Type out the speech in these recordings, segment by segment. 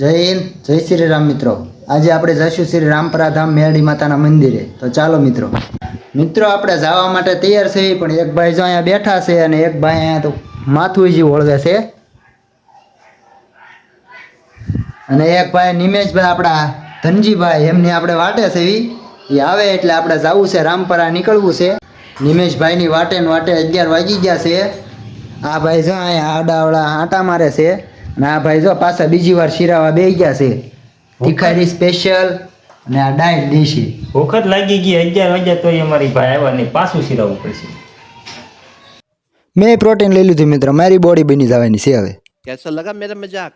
જય હિન્દ, જય શ્રી રામ મિત્રો. આજે આપણે જઈશું શ્રી રામપરા મેરડી માતાના મંદિરે. તો ચાલો મિત્રો. મિત્રો, આપણે જવા માટે તૈયાર છે, પણ એક ભાઈ જો અહીંયા બેઠા છે અને એક ભાઈ અહીંયા તો માથું જે ઓળવે છે. અને એક ભાઈ નિમેશભાઈ, આપણા ધનજીભાઈ, એમની આપણે વાટે છે એ આવે એટલે આપણે જવું છે, રામપરા નીકળવું છે. નિમેશભાઈની વાટે ને વાટે અગિયાર વાગી ગયા છે. આ ભાઈ જો અહીંયા આડાવડા આંટા મારે છે. ના ભાઈ જો પાછા બીજી વાર શિરાવા બે ગયા છે. તીખારી સ્પેશિયલ અને આ ડાયટ દેશી. વખત લાગી ગઈ અગિયાર વાગ્યા તોય અમારી ભાઈ આવ્યા નહીં પાછું શિરાવું પડશે. મેં પ્રોટીન લઈ લીધું મિત્ર મારી બોડી બની જવાની છે હવે. કેસો લગા મેરા મજાક?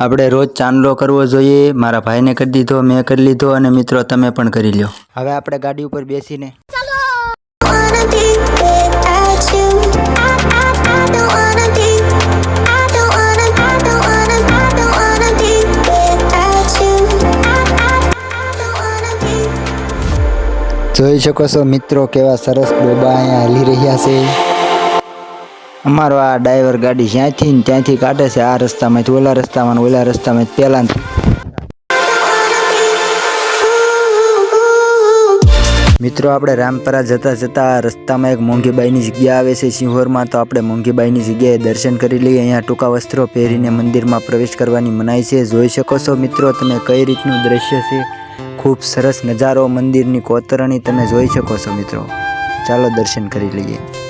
આપણે રોજ ચાંદલો કરવો જોઈએ મારા ભાઈને કરી દીધો મેં કરી લીધો અને મિત્રો તમે પણ કરી લ્યો. હવે આપણે ગાડી ઉપર બેસીને ચાલો જોઈ શકો છો મિત્રો કેવા સરસ ડોબા અહીંયા હલી રહ્યા છે. અમારો આ ડ્રાઈવર ગાડી જ્યાંથી ત્યાંથી કાઢે છે, આ રસ્તામાંથી, ઓલા રસ્તામાં ઓલા રસ્તામાં પહેલાં મિત્રો આપણે રામપરા જતા જતા રસ્તામાં એક મોંઘીબાઈની જગ્યા આવે છે, સિંહોરમાં તો આપણે મોંઘીબાઈની જગ્યાએ દર્શન કરી લઈએ. અહીંયા ટૂંકા વસ્ત્રો પહેરીને મંદિરમાં પ્રવેશ કરવાની મનાઈ છે. જોઈ શકો છો મિત્રો તમે કઈ રીતનું દ્રશ્ય છે. ખૂબ સરસ નજારો મંદિરની કોતરણી તમે જોઈ શકો છો મિત્રો. ચાલો દર્શન કરી લઈએ.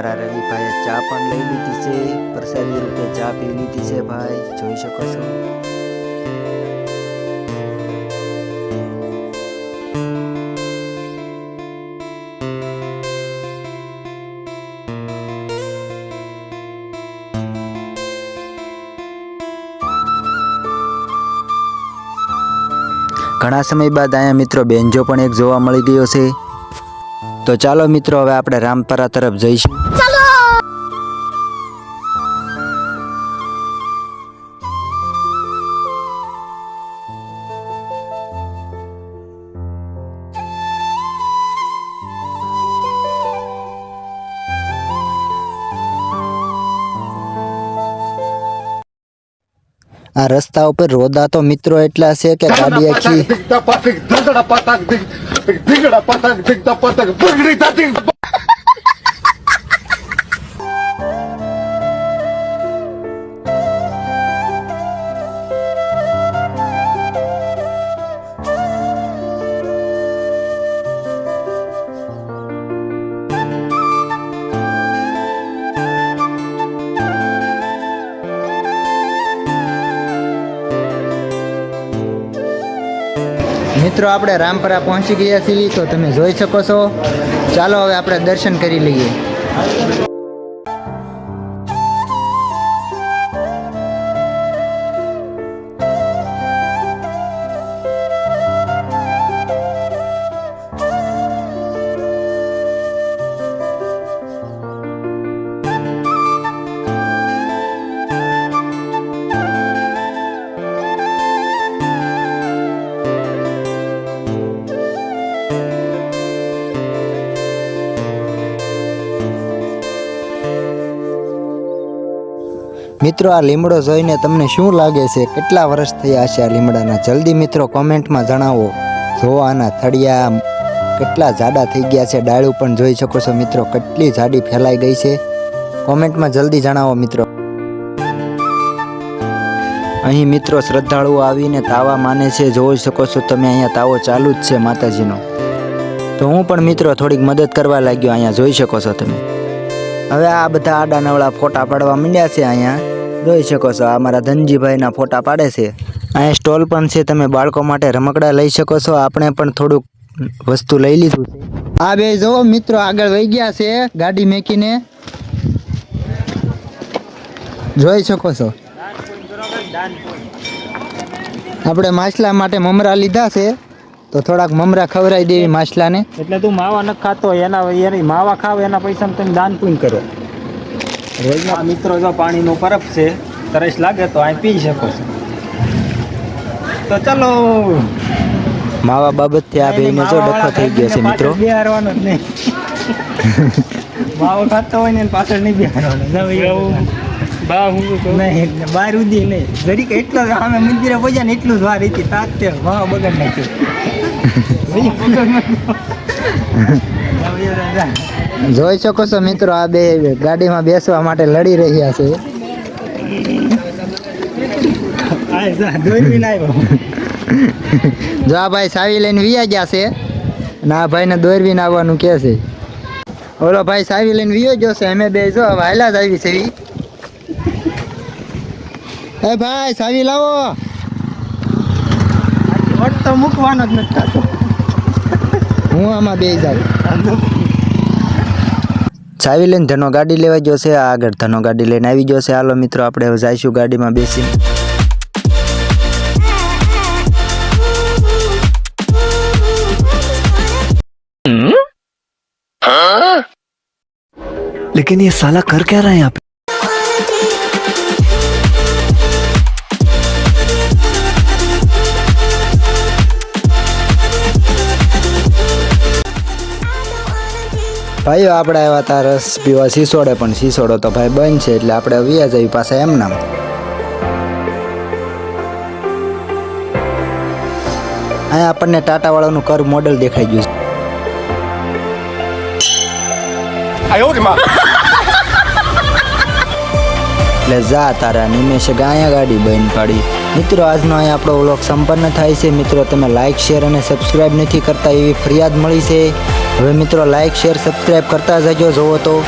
અમારા રવિભાઈએ ચા પણ લઈ લીધી છે. પ્રસાદી રૂપે ચા પી લીધી છે ભાઈ. જોઈ શકો છો. ઘણા સમય બાદ અહીંયા મિત્રો બેન્જો પણ એક જોવા મળી ગયો છે. તો ચાલો મિત્રો હવે આપણે રામપરા તરફ જઈશું. આ રસ્તા ઉપર રોદા તો મિત્રો એટલા છે કે ગાડી આખી મિત્રો, આપણે રામપરા પહોંચી ગયા છીએ, તો તમે જોઈ શકો છો. ચાલો, હવે આપણે દર્શન કરી લઈએ. મિત્રો, આ લીમડો જોઈને તમને શું લાગે છે? કેટલા વર્ષ થયા હશે આ લીમડાના? જલ્દી મિત્રો, કોમેન્ટમાં જણાવો. જો આના થળિયા કેટલા જાડા થઈ ગયા છે, ડાળું પણ જોઈ શકો છો મિત્રો, કેટલી જાડી ફેલાઈ ગઈ છે. કોમેન્ટમાં જલ્દી જણાવો મિત્રો. અહીં મિત્રો, શ્રદ્ધાળુઓ આવીને તાવા માને છે, જોઈ શકો છો તમે, અહીંયા તાવો ચાલુ જ છે માતાજીનો. તો હું પણ મિત્રો થોડીક મદદ કરવા લાગ્યો, અહીંયા જોઈ શકો છો તમે. હવે આ બધા આડા નવળા ફોટા પાડવા માંડ્યા છે અહીંયા. જોઈ શકો છો, આ મારા ધનજીભાઈના ફોટા પાડે છે. અહીંયા સ્ટોલ પણ છે, તમે બાળકો માટે રમકડા લઈ શકો છો. આપણે પણ થોડુંક વસ્તુ લઈ લીધું છે. આ બે જો મિત્રો આગળ વહી ગયા છે ગાડી મેકીને. જોઈ શકો છો. આપણે માછલા માટે મમરા લીધા છે. તો થોડાક મમરા ખવડાવી દેવી માછલાને. એટલે તું માવા ન ખાતો હોય એના એની માવા ખાવ એના પૈસા તમે દાન પૂન કરો. રોજના મિત્રો જો પાણીનો પરબ છે તરસ લાગે તો અહીં પી શકો છો. તો ચલો. માવા બાબતથી આ ભાઈને જો ડખો થઈ ગયો છે મિત્રો. બિહારવાનો જ નહીં. માવો ખાતો હોય ને પાછળ નહીં બિહારવાનો. બા હું નહીં બાર ઉધી નહીં. જરીક એટલો સામે મંદિરે પહોંચ્યા ને એટલું જ વાર હતી તાત તે માવા બગડ નાખ્યું. જોઈ શકો છો મિત્રો, આ બે ગાડીમાં બેસવા માટે લડી રહ્યા છે. જા આ ભાઈ સાવી લઈને વિયા ગયા છે ને આ ભાઈને દોરવીને આવવાનું કહે છે. ઓલો ભાઈ સાવી લઈને વિયો ગયો છે, અમે બે જો હાલ્યા જ આવી છે. એ ભાઈ, સાવી લાવો. તો મૂકવાનો જ નથી થતો હું આમાં બે જાઉં ચાવી લઈને ધનો ગાડી લેવા ગયો છે આ આગળ ધનો ગાડી લઈને આવી ગયો છે હાલો મિત્રો આપણે હવે જઈશું ગાડીમાં બેસીને लेकिन ये साला कर क्या रहा है यहाँ पे ભાઈ આપણે આવ્યા હતા રસ પીવા સીસોડે પણ સીસોડો તો ભાઈ બંધ છે, એટલે આપણે વ્યા જઈ પાસે એમ નામ અહીંયા આપણને ટાટા વાળાનું કર મોડેલ દેખાઈ ગયું છે. એટલે જા તારા નિમેશે ગાયા ગાડી બંધ પાડી. મિત્રો, આજનો અહીં આપણો વ્લોગ સંપન્ન થાય છે. મિત્રો, તમે લાઇક શેર અને સબસ્ક્રાઇબ નથી કરતા એવી ફરિયાદ મળી છે. હવે મિત્રો લાઇક શેર સબસ્ક્રાઇબ કરતા જજો. જોવો તો